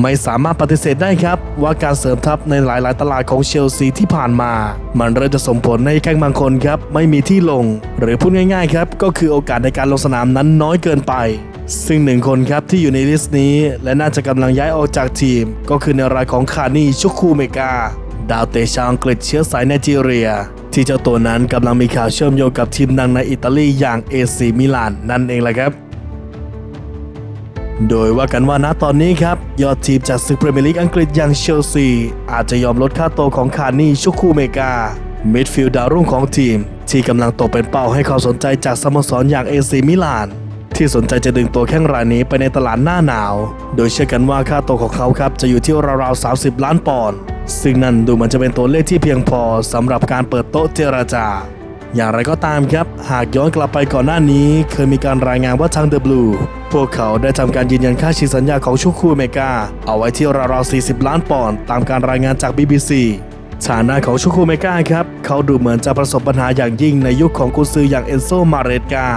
ไม่สามารถปฏิเสธได้ครับ ว่าการเสริมทัพในหลาย ๆ ตลาดของเชลซีที่ผ่านมา มันเริ่มจะส่งผลให้แข้งบางคนครับไม่มีที่ลง หรือพูดง่าย ๆ ครับ ก็คือโอกาสในการลงสนามนั้นน้อยเกินไป ซึ่งหนึ่งคนครับที่อยู่ในลิสต์นี้ และน่าจะกำลังย้ายออกจากทีม ก็คือในรายของคานี่ชุคูเมกาดาวเตะชาวอังกฤษเชื้อสายไนจีเรีย ที่เจ้าตัวนั้นกำลังมีข่าวเชื่อมโยงกับทีมดังในอิตาลีอย่างเอซีมิลานนั่นเองแหละครับ โดยว่ากันว่าณตอนนี้ครับ ยอดทีมจากศึกพรีเมียร์ลีกอังกฤษอย่างเชลซี อาจจะยอมลดค่าตัวของคานี่ชุคูเมกามิดฟิลด์ดาวรุ่งของทีม ที่กำลังตกเป็นเป้าให้ความสนใจจากสโมสรอย่างเอซีมิลาน ที่สนใจจะดึงตัวแข้งรายนี้ไปในตลาดหน้าหนาว โดยเชื่อกันว่าค่าตัวของเขาครับจะอยู่ที่ราวๆ 30 ล้านปอนด์ซึ่งนั่นดูเหมือนจะเป็นตัวเลขที่เพียงพอสำหรับการเปิดโต๊ะเจราจา อย่างไรก็ตามครับ หากย้อนกลับไปก่อนหน้านี้ เคยมีการรายงานว่าทางเดอะบลู พวกเขาได้ทำการยืนยันค่าฉีกสัญญาของชุคูเมกาเอาไว้ที่ราวๆ40 ล้านปอนด์ตามการรายงานจาก BBC ฐานะของชุคูเมกาครับ เขาดูเหมือนจะประสบปัญหาอย่างยิ่งในยุคของกุซืออย่างเอนโซมาเรตกา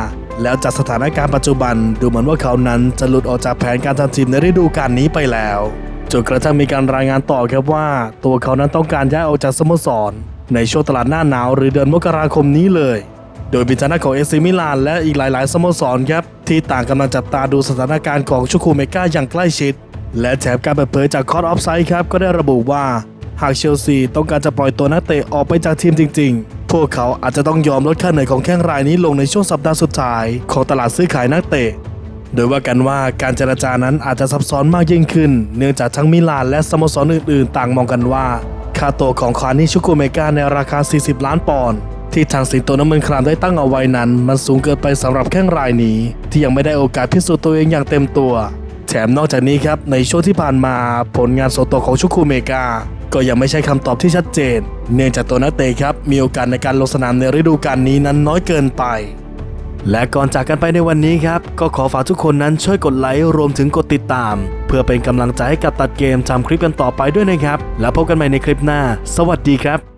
แล้วจากสถานการณ์ปัจจุบันดูเหมือนว่าเขานั้นจะหลุดออกจากแผนการทำทีมในฤดูกาลนี้ไปแล้วจนกระทั่งมีการรายงานต่อครับว่า ตัวเขานั้นต้องการย้ายออกจากสโมสร ในช่วงตลาดหน้าหนาวหรือเดือนมกราคมนี้เลย โดยเป็นทางด้านของเอซิมิลานและอีกหลาย ๆ สโมสรครับที่ต่างกำลังจับตาดูสถานการณ์ของชูคูเมกาอย่างใกล้ชิด และแถมการเปิดเผยจากคอร์ออฟไซด์ครับก็ได้ระบุว่า หากเชลซีต้องการจะปล่อยตัวนักเตะออกไปจากทีมจริง ๆ พวกเขาอาจจะต้องยอมลดค่าเหนื่อยของแข้งรายนี้ลงในช่วงสัปดาห์สุดท้าย ของตลาดซื้อขายนักเตะโดยว่ากันว่าการเจรจานั้นอาจจะซับซ้อนมากยิ่งขึ้น เนื่องจากทั้งมิลานและสโมสรอื่น ๆ ต่างมองกันว่า ค่าตัวของคานิชุกุเมกาในราคา 40 ล้านปอนด์ ที่ทางสิงโตน้ำมันครามได้ตั้งเอาไว้นั้น มันสูงเกินไปสำหรับแข้งรายนี้ ที่ยังไม่ได้โอกาสพิสูจน์ตัวเองอย่างเต็มตัว แถมนอกจากนี้ครับในช่วงที่ผ่านมาผลงานโซโตของชุกุเมกาก็ยังไม่ใช่คำตอบที่ชัดเจน เนื่องจากตัวนักเตะครับมีโอกาสในการลงสนามในฤดูกาลนี้นั้นน้อยเกินไป และก่อนจากกันไปในวันนี้ครับ ก็ขอฝากทุกคนนั้นช่วยกดไลค์รวมถึงกดติดตาม เพื่อเป็นกำลังใจให้กับตัดเกมทำคลิปกันต่อไปด้วยนะครับ แล้วพบกันใหม่ในคลิปหน้า สวัสดีครับ